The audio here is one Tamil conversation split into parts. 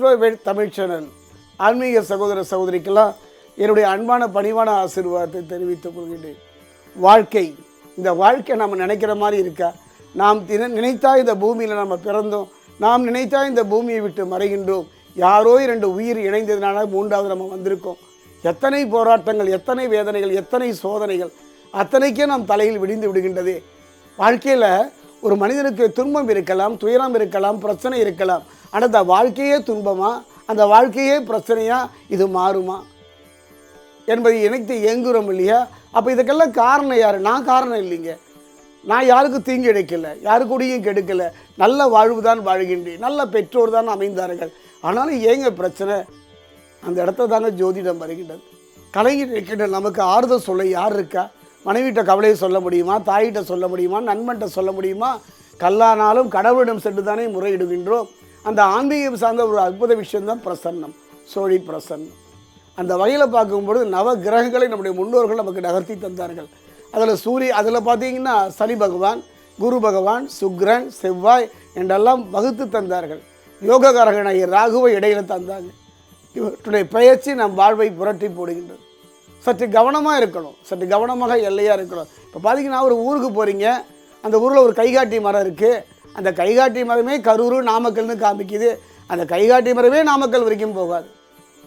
இஸ்ரோவேல் தமிழ் சேனல். ஆன்மீக சகோதர சகோதரிக்கெல்லாம் என்னுடைய அன்பான பணிவான ஆசீர்வாதத்தை தெரிவித்துக் கொள்கின்றேன். வாழ்க்கை இந்த வாழ்க்கை நம்ம நினைக்கிற மாதிரி இருக்கா? நாம் நினைத்தா இந்த பூமியில் நம்ம பிறந்தோம். நாம் நினைத்தா இந்த பூமியை விட்டு மறைகின்றோம். யாரோ இரண்டு உயிர் இணைந்ததுனால மூன்றாவது நம்ம வந்திருக்கோம். எத்தனை போராட்டங்கள் எத்தனை வேதனைகள் எத்தனை சோதனைகள் அத்தனைக்கே நாம் தலையில் விடிந்து விடுகின்றதே. வாழ்க்கையில் ஒரு மனிதனுக்கு துன்பம் இருக்கலாம் துயரம் இருக்கலாம் பிரச்சனை இருக்கலாம். ஆனால் அந்த வாழ்க்கையே துன்பமா? அந்த வாழ்க்கையே பிரச்சனையா? இது மாறுமா? என்பதை இணைத்து இயங்குறோம் இல்லையா? அப்போ இதுக்கெல்லாம் காரணம் யார்? நான் காரணம் இல்லைங்க. நான் யாருக்கும் தீங்கு இழைக்கல யாரு கெடுக்கலை. கெடுக்கல நல்ல வாழ்வு தான் வாழ்கின்றேன் நல்ல பெற்றோர் தான் அமைந்தார்கள். ஆனாலும் ஏங்க பிரச்சனை? அந்த இடத்த தாங்க ஜோதிடம் வருகின்றது. கலைஞர் இருக்கின்ற நமக்கு ஆறுதல் சொல்ல யார் இருக்கா? மனைவிட்ட கவலையை சொல்ல முடியுமா? தாயிட்ட சொல்ல முடியுமா? நண்பன்கிட்ட சொல்ல முடியுமா? கல்லானாலும் கடவுளிடம் சென்று தானே முறையிடுகின்றோம். அந்த ஆன்மீகம் சார்ந்த ஒரு அற்புத விஷயம்தான் பிரசன்னம் சோழி பிரசன்னம். அந்த வகையில் பார்க்கும்பொழுது நவ கிரகங்களை நம்முடைய முன்னோர்கள் நமக்கு நகர்த்தி தந்தார்கள். அதில் சூரிய அதில் பார்த்தீங்கன்னா சனி பகவான் குரு பகவான் சுக்ரன் செவ்வாய் என்றெல்லாம் வகுத்து தந்தார்கள். யோககாரகனாகிய ராகுவை இடையில் தந்தாங்க. இவற்றுடைய பயிற்சி நம் வாழ்வை புரட்டி போடுகின்றது. சற்று கவனமாக இருக்கணும். சற்று கவனமாக எல்லையாக இருக்கணும். இப்போ பார்த்தீங்கன்னா ஒரு ஊருக்கு போகிறீங்க அந்த ஊரில் ஒரு கைகாட்டி மரம் இருக்குது அந்த கைகாட்டி மரமே கரூர் நாமக்கல்னு காமிக்குது. அந்த கைகாட்டி மரமே நாமக்கல் வரைக்கும் போகாது.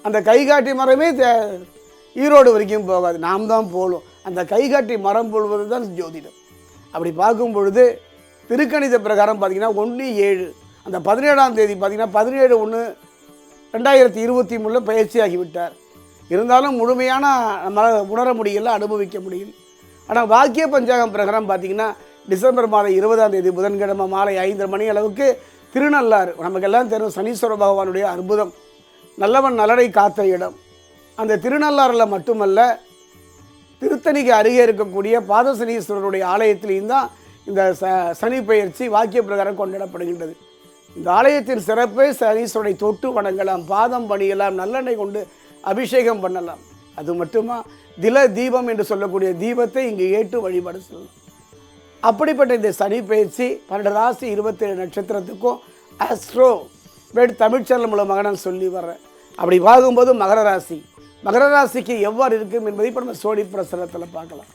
அந்த கைகாட்டி மரமே தே- ஈரோடு வரைக்கும் போகாது. நாம் தான் போகணும். அந்த கைகாட்டி மரம் போல்வது தான் ஜோதிடம். அப்படி பார்க்கும் பொழுது திருக்கணித பிரகாரம் பார்த்தீங்கன்னா ஒன்று ஏழு. அந்த பதினேழாம் தேதி பார்த்தீங்கன்னா பதினேழு ஒன்று ரெண்டாயிரத்தி இருபத்தி மூணில் பயிற்சியாகி விட்டார். இருந்தாலும் முழுமையான நம்மளால் உணர முடியல அனுபவிக்க முடியும் ஆனால் வாக்கிய பஞ்சாங்கம் பிரகாரம் பார்த்தீங்கன்னா டிசம்பர் மாதம் இருபதாம் தேதி புதன்கிழமை மாலை ஐந்து மணி அளவுக்கு திருநள்ளாறு நமக்கெல்லாம் தெரியும் சனீஸ்வர பகவானுடைய அற்புதம். நல்லவன் நலனை காத்த இடம். அந்த திருநள்ளாறில் மட்டுமல்ல திருத்தணிக்கு அருகே இருக்கக்கூடிய பாதசனீஸ்வரருடைய ஆலயத்திலையும் தான் இந்த ச சனி பயிற்சி வாக்கிய பிரகாரம் கொண்டாடப்படுகின்றது. இந்த ஆலயத்தின் சிறப்பே சனீஸ்வரனை தொட்டு வணங்கலாம். பாதம் பணியலாம் நல்லெண்ணெய் கொண்டு அபிஷேகம் பண்ணலாம். அது மட்டுமா? தில தீபம் என்று சொல்லக்கூடிய தீபத்தை இங்கு ஏற்று வழிபாடு செய்யலாம் அப்படிப்பட்ட இந்த சனி பயிற்சி பன்னெண்டு ராசி இருபத்தேழு நட்சத்திரத்துக்கும் ஆஸ்ட்ரோ வேட் தமிழ்ச்சேனல் மூலமாக நான் சொல்லி வர்றேன். அப்படி பார்க்கும்போது மகர ராசி. மகர ராசிக்கு எவ்வாறு இருக்கும் என்பதை இப்போ நம்ம சோழி பிரசனத்தில் பார்க்கலாம்.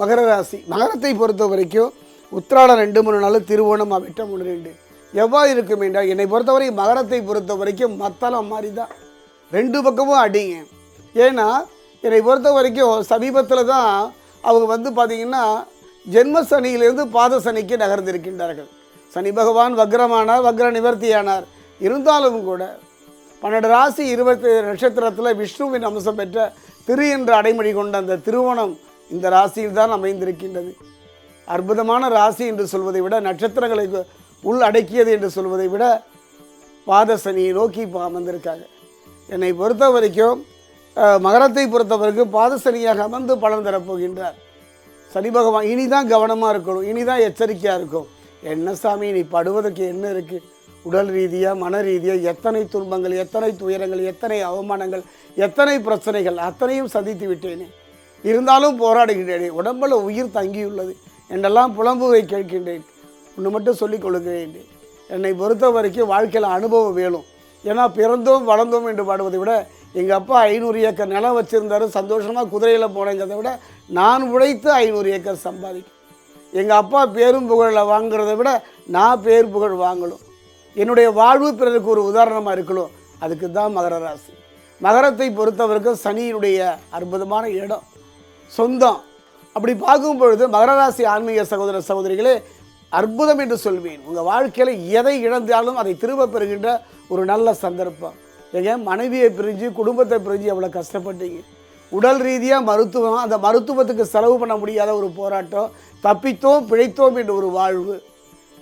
மகர ராசி. மகரத்தை பொறுத்த வரைக்கும் உத்திராடம் ரெண்டு மூணு நாள் திருவோணம் அவிட்டம் ஒன்று ரெண்டு. எவ்வாறு இருக்கும் என்றால் என்னை பொறுத்தவரை மகரத்தை பொறுத்த வரைக்கும் மத்தளம் மாதிரி தான் ரெண்டு பக்கமும் அடிங்க. ஏன்னா என்னை பொறுத்த வரைக்கும் சமீபத்தில் தான் அவங்க வந்து பார்த்திங்கன்னா ஜென்ம சனியிலிருந்து பாத சனிக்கு நகர்ந்திருக்கின்றார்கள். சனி பகவான் வக்ரமானார் வக்ர நிவர்த்தியானார். இருந்தாலும் கூட பன்னெண்டு ராசி இருபத்தி நட்சத்திரத்தில் விஷ்ணுவின் அம்சம் பெற்ற திரு என்ற அடைமொழி கொண்ட அந்த திருவோணம் இந்த ராசியில் தான் அமைந்திருக்கின்றது. அற்புதமான ராசி என்று சொல்வதை விட நட்சத்திரங்களை உள் அடக்கியது என்று சொல்வதை விட பாதசனியை நோக்கி இப்போ அமர்ந்திருக்காங்க. என்னை பொறுத்த வரைக்கும் மகரத்தை பொறுத்தவரைக்கும் பாதசனியாக அமர்ந்து பலன் தரப்போகின்றார். சனி பகவான் இனி தான் கவனமாக இருக்கணும் இனி தான் எச்சரிக்கையாக இருக்கும். என்ன சாமி நீ படுவதற்கு என்ன இருக்குது உடல் ரீதியாக மன ரீதியாக எத்தனை துன்பங்கள் எத்தனை துயரங்கள் எத்தனை அவமானங்கள் எத்தனை பிரச்சனைகள் அத்தனையும் சந்தித்து விட்டேனே. இருந்தாலும் போராடுகின்றேன் உடம்புல உயிர் தங்கியுள்ளது என்றெல்லாம் புலம்புவை கேட்கின்றேன். ஒன்று மட்டும் சொல்லிக் கொள்கிறேன் என்னை பொறுத்த வரைக்கும் வாழ்க்கையில் அனுபவம் வேணும். ஏன்னா பிறந்தோம் வளர்ந்தோம் என்று பாடுவதை விட எங்கள் அப்பா ஐநூறு ஏக்கர் நிலம் வச்சுருந்தாரு சந்தோஷமாக குதிரையில் போனேங்கிறத விட நான் உழைத்து ஐநூறு ஏக்கர் சம்பாதிக்கும். எங்கள் அப்பா பேரும் புகழில் வாங்குறத விட நான் பேர் புகழ் வாங்கணும். என்னுடைய வாழ்வு பிறருக்கு ஒரு உதாரணமாக இருக்கணும். அதுக்கு தான் மகர ராசி. மகரத்தை பொறுத்தவரைக்கும் சனியினுடைய அற்புதமான இடம். சொந்தம். அப்படி பார்க்கும் பொழுது மகரராசி ஆன்மீக சகோதர சகோதரிகளே அற்புதம் என்று சொல்வேன். உங்கள் வாழ்க்கையில் எதை இழந்தாலும் அதை திரும்ப பெறுகின்ற ஒரு நல்ல சந்தர்ப்பம். ஏங்க மனைவியை பிரிஞ்சு குடும்பத்தை பிரிஞ்சு எவ்வளோ கஷ்டப்பட்டீங்க. உடல் ரீதியாக மருத்துவம் அந்த மருத்துவத்துக்கு செலவு பண்ண முடியாத ஒரு போராட்டம் தப்பித்தோம் பிழைத்தோம் என்ற ஒரு வாழ்வு.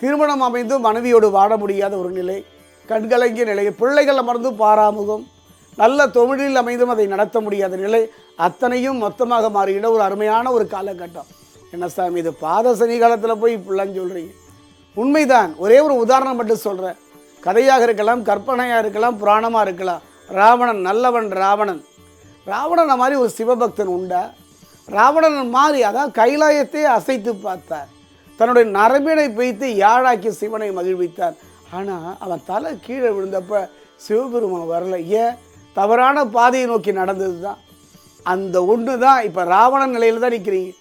திருமணம் அமைந்து மனைவியோடு வாழ முடியாத ஒரு நிலை. கண்கலங்கிய நிலை. பிள்ளைகளை மறந்து பாராமுகம். நல்ல தொழிலில் அமைந்தும் அதை நடத்த முடியாத நிலை அத்தனையும் மொத்தமாக மாறுகிற ஒரு அருமையான ஒரு காலகட்டம். என்ன சாமி இது பாத சனி காலத்தில் போய் இப்படிலாம் சொல்கிறீங்க உண்மைதான் ஒரே ஒரு உதாரணம் மட்டும் சொல்கிறேன் கதையாக இருக்கலாம் கற்பனையாக இருக்கலாம் புராணமாக இருக்கலாம். ராவணன் நல்லவன் ராவணன். ராவணனை மாதிரி ஒரு சிவபக்தன் உண்டா? ராவணன் மாறி அதான் கைலாயத்தை அசைத்து பார்த்தார். தன்னுடைய நரம்பினை வைத்து யாழாக்கி சிவனை மகிழ்வித்தார். ஆனால் அவன் தலை கீழே விழுந்தப்ப சிவபெருமான் வரல. ஏன்? தவறான பாதையை நோக்கி நடந்தது தான் அந்த ஒன்று தான் இப்போ ராவணன் நிலையில் தான் நிற்கிறீங்க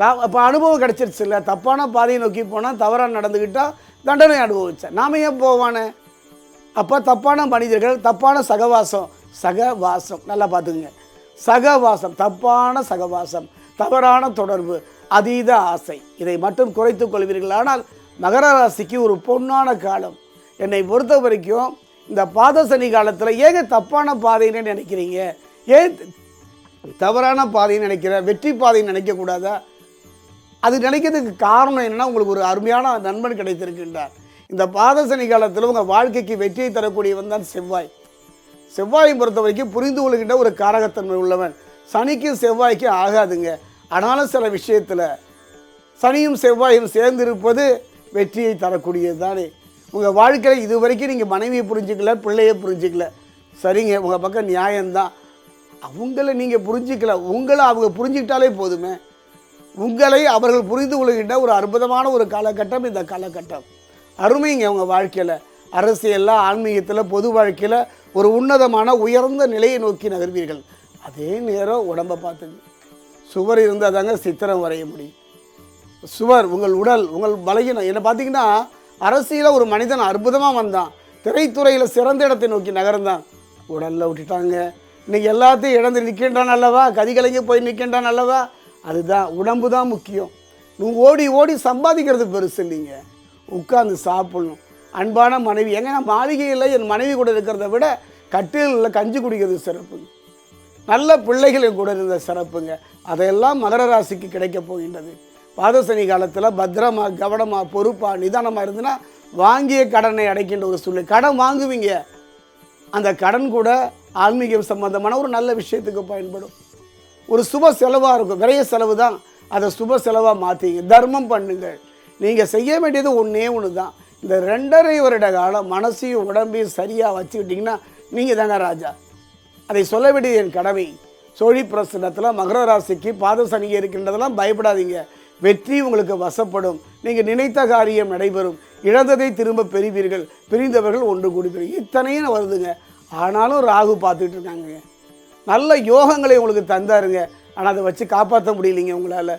ரா அப்போ அனுபவம் கிடச்சிருச்சு இல்லை தப்பான பாதையை நோக்கி போனால் தவறாக நடந்துக்கிட்டால் தண்டனை அனுபவிச்சேன் நாம ஏன் போவானே? அப்போ தப்பான மனிதர்கள் தப்பான சகவாசம் சகவாசம் நல்லா பார்த்துக்குங்க. சகவாசம் தப்பான சகவாசம் தவறான தொடர்பு அதீத ஆசை. இதை மட்டும் குறைத்துக் கொள்வீர்கள் ஆனால் மகர ராசிக்கு ஒரு பொன்னான காலம். என்னை பொறுத்த வரைக்கும் இந்த பாதசனி காலத்தில் ஏங்க தப்பான பாதைன்னு நினைக்கிறீங்க? ஏன் தவறான பாதைன்னு நினைக்கிற வெற்றி பாதைன்னு நினைக்கக்கூடாதா? அது நினைக்கிறதுக்கு காரணம் என்னன்னா உங்களுக்கு ஒரு அருமையான நண்பன் கிடைத்திருக்கின்றார். இந்த பாதசனி காலத்தில் உங்கள் வாழ்க்கைக்கு வெற்றியை தரக்கூடியவன் தான் செவ்வாய். செவ்வாயை பொறுத்த வரைக்கும் புரிந்து கொள்கின்ற ஒரு காரகத்தன்மை உள்ளவன். சனிக்கும் செவ்வாய்க்கும் ஆகாதுங்க. ஆனாலும் சில விஷயத்தில் சனியும் செவ்வாயும் சேர்ந்திருப்பது வெற்றியை தரக்கூடியது தானே உங்கள் வாழ்க்கையில் இது வரைக்கும் நீங்கள் மனைவியை புரிஞ்சிக்கல பிள்ளையை புரிஞ்சிக்கல. சரிங்க உங்கள் பக்கம் நியாயம்தான். அவங்கள நீங்கள் புரிஞ்சிக்கல. உங்களை அவங்க புரிஞ்சிக்கிட்டாலே போதுமே. உங்களை அவர்கள் புரிந்து கொள்கின்ற ஒரு அற்புதமான ஒரு காலகட்டம் இந்த காலகட்டம். அருமைங்க உங்கள் வாழ்க்கையில். அரசியலில் ஆன்மீகத்தில் பொது வாழ்க்கையில் ஒரு உன்னதமான உயர்ந்த நிலையை நோக்கி நகர்வீர்கள். அதே நேரம் உடம்பை பார்த்துங்க. சுவர் இருந்தால் தாங்க சித்திரம் வரைய முடியும். சுவர் உங்கள் உடல் உங்கள் பலகீனம். என்ன பார்த்தீங்கன்னா அரசியலில் ஒரு மனிதன் அற்புதமாக வந்தான். திரைத்துறையில் சிறந்த இடத்தை நோக்கி நகர்ந்தான். உடலில் விட்டுட்டாங்க. இன்றைக்கி எல்லாத்தையும் இழந்து நிற்கின்றான் அல்லவா? கதிகலங்கி போய் நிற்கின்றான் அல்லவா? அதுதான் உடம்பு தான் முக்கியம். நீ ஓடி ஓடி சம்பாதிக்கிறது பெருசு இல்லைங்க. உட்காந்து சாப்பிடணும். அன்பான மனைவி. எங்க நான் மாளிகையில் என் மனைவி கூட இருக்கிறத விட கட்டிலில் கஞ்சி குடிக்கிறது சிறப்புங்க. நல்ல பிள்ளைகள் என் கூட இருந்த சிறப்புங்க. அதையெல்லாம் மகர ராசிக்கு கிடைக்க போகின்றது. பாதசனி காலத்தில் பத்திரமா கவனமாக பொறுப்பாக நிதானமாக இருந்துன்னா வாங்கிய கடனை அடைக்கின்ற ஒரு சூழ்நிலை. கடன் வாங்குவீங்க. அந்த கடன் கூட ஆன்மீகம் சம்பந்தமான ஒரு நல்ல விஷயத்துக்கு பயன்படும். ஒரு சுப செலவாக இருக்கும். விரைய செலவு தான். அதை சுப செலவாக மாற்றிங்க தர்மம் பண்ணுங்கள் நீங்கள் செய்ய வேண்டியது ஒன்றே ஒன்று தான் இந்த ரெண்டரை வருட காலம் மனசையும் உடம்பையும் சரியாக வச்சுக்கிட்டிங்கன்னா நீங்கள் தாங்க ராஜா. அதை சொல்ல வேண்டியது என் கடமை. சோழி பிரசனத்தில் மகர ராசிக்கு பாத சனி இருக்கின்றதெல்லாம் பயப்படாதீங்க. வெற்றி உங்களுக்கு வசப்படும். நீங்கள் நினைத்த காரியம் நடைபெறும். இழந்ததை திரும்ப பெறுவீர்கள். பிரிந்தவர்கள் ஒன்று கூடுவீர்கள் இத்தனையும் வருதுங்க. ஆனாலும் ராகு பார்த்துட்டு இருக்காங்க நல்ல யோகங்களை உங்களுக்கு தந்தாருங்க. ஆனால் அதை வச்சு காப்பாற்ற முடியலைங்க உங்களால்.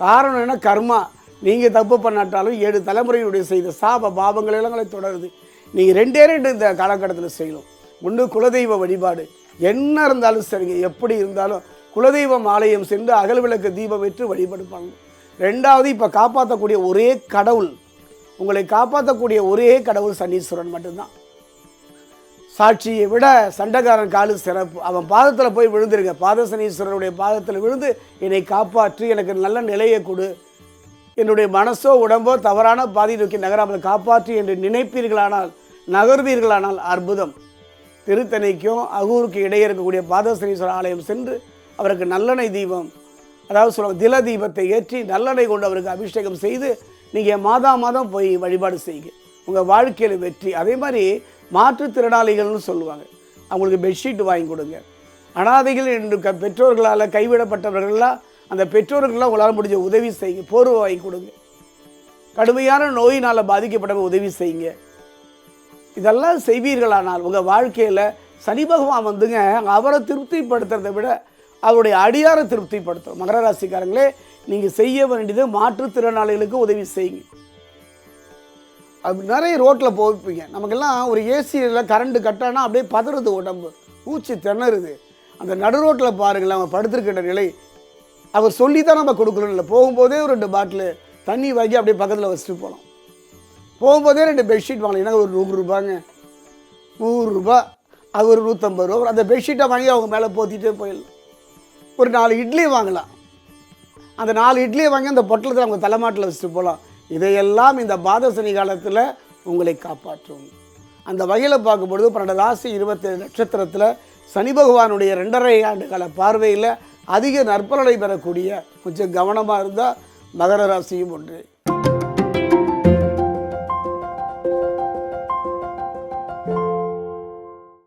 காரணம் என்ன? கர்மா. நீங்கள் தப்பு பண்ணாட்டாலும் ஏழு தலைமுறையினுடைய செய்த சாப பாவங்கள் தொடருது. நீங்கள் ரெண்டே ரெண்டு இந்த காலகட்டத்தில் செய்யணும். ஒன்று குலதெய்வ வழிபாடு. என்ன இருந்தாலும் சரிங்க. எப்படி இருந்தாலும் குலதெய்வம் ஆலயம் சென்று அகல் விளக்கு தீபம் வெற்று வழிபடுப்பாங்க. ரெண்டாவது இப்போ காப்பாற்றக்கூடிய ஒரே கடவுள் உங்களை காப்பாற்றக்கூடிய ஒரே கடவுள் சனீஸ்வரன் மட்டும்தான். சாட்சியை விட சண்டைக்காரன் காலு சிறப்பு. அவன் பாதத்தில் போய் விழுந்துருங்க. பாதசனீஸ்வரனுடைய பாதத்தில் விழுந்து என்னை காப்பாற்றி எனக்கு நல்ல நிலையை கொடு. என்னுடைய மனசோ உடம்போ தவறான பாதை நோக்கி நகராமல் காப்பாற்றி என்று நினைப்பீர்களானால் நகர்வீர்களானால் அற்புதம். திருத்தணிக்கும் அகூருக்கு இடையே இருக்கக்கூடிய பாதசனீஸ்வரர் ஆலயம் சென்று அவருக்கு நல்லெண்ணெய் தீபம் அதாவது சொல்லுவாங்க தில தீபத்தை ஏற்றி நல்லடை கொண்டு அவருக்கு அபிஷேகம் செய்து நீங்கள் மாதா மாதம் போய் வழிபாடு செய்யுங்க. உங்கள் வாழ்க்கையில் வெற்றி. அதே மாதிரி மாற்றுத்திறனாளிகள்னு சொல்லுவாங்க. அவங்களுக்கு பெட்ஷீட் வாங்கி கொடுங்க. அனாதைகள் என்று க பெற்றோர்களால் கைவிடப்பட்டவர்கள்லாம் அந்த பெற்றோர்கள்லாம் உங்களால் முடிஞ்ச உதவி செய்யுங்க. போர்வை வாங்கி கொடுங்க. கடுமையான நோயினால் பாதிக்கப்பட்டவங்க உதவி செய்யுங்க. இதெல்லாம் செய்வீர்களானால் உங்கள் வாழ்க்கையில் சனி பகவான் வந்துங்க அவரை திருப்திப்படுத்துறதை விட அவருடைய அடியாரை திருப்திப்படுத்தும். மகர ராசிக்காரங்களே நீங்கள் செய்ய வேண்டியது மாற்றுத்திறனாளிகளுக்கு உதவி செய்யுங்க. அது நிறைய ரோட்டில் போய்ப்பீங்க நமக்கெல்லாம் ஒரு ஏசியில் கரண்ட்டு கட்டானா அப்படியே பதறுது உடம்பு. மூச்சு திணறுது. அந்த நடு ரோட்டில் பாருங்களேன் அவன் படுத்திருக்கின்ற நிலை. அவர் சொல்லி தான் நம்ம கொடுக்கணும் இல்லை. போகும்போதே ஒரு ரெண்டு பாட்டில் தண்ணி வாங்கி அப்படியே பக்கத்தில் வச்சுட்டு போகலாம். போகும்போதே ரெண்டு பெட்ஷீட் வாங்கலாம். ஏன்னா ஒரு நூறுரூபாங்க நூறுரூபா அது ஒரு நூற்றம்பது ரூபா. அந்த பெட்ஷீட்டை வாங்கி அவங்க மேலே போத்திட்டே போயிடலாம். ஒரு நாலு இட்லி வாங்கலாம். அந்த நாலு இட்லியை வாங்கி அந்த பொட்டலத்தில் அவங்க தலைமாட்டில் வச்சுட்டு போகலாம் இதையெல்லாம் இந்த பாதசனி காலத்தில் உங்களை காப்பாற்றும். அந்த வகையில் பார்க்கும்பொழுது பன்னெண்டு ராசி இருபத்தேழு நட்சத்திரத்தில் சனி பகவானுடைய ரெண்டரை ஆண்டு கால பார்வையில் அதிக நற்பலனை பெறக்கூடிய கொஞ்சம் கவனமாக இருந்தால் மகர ராசியும் ஒன்று.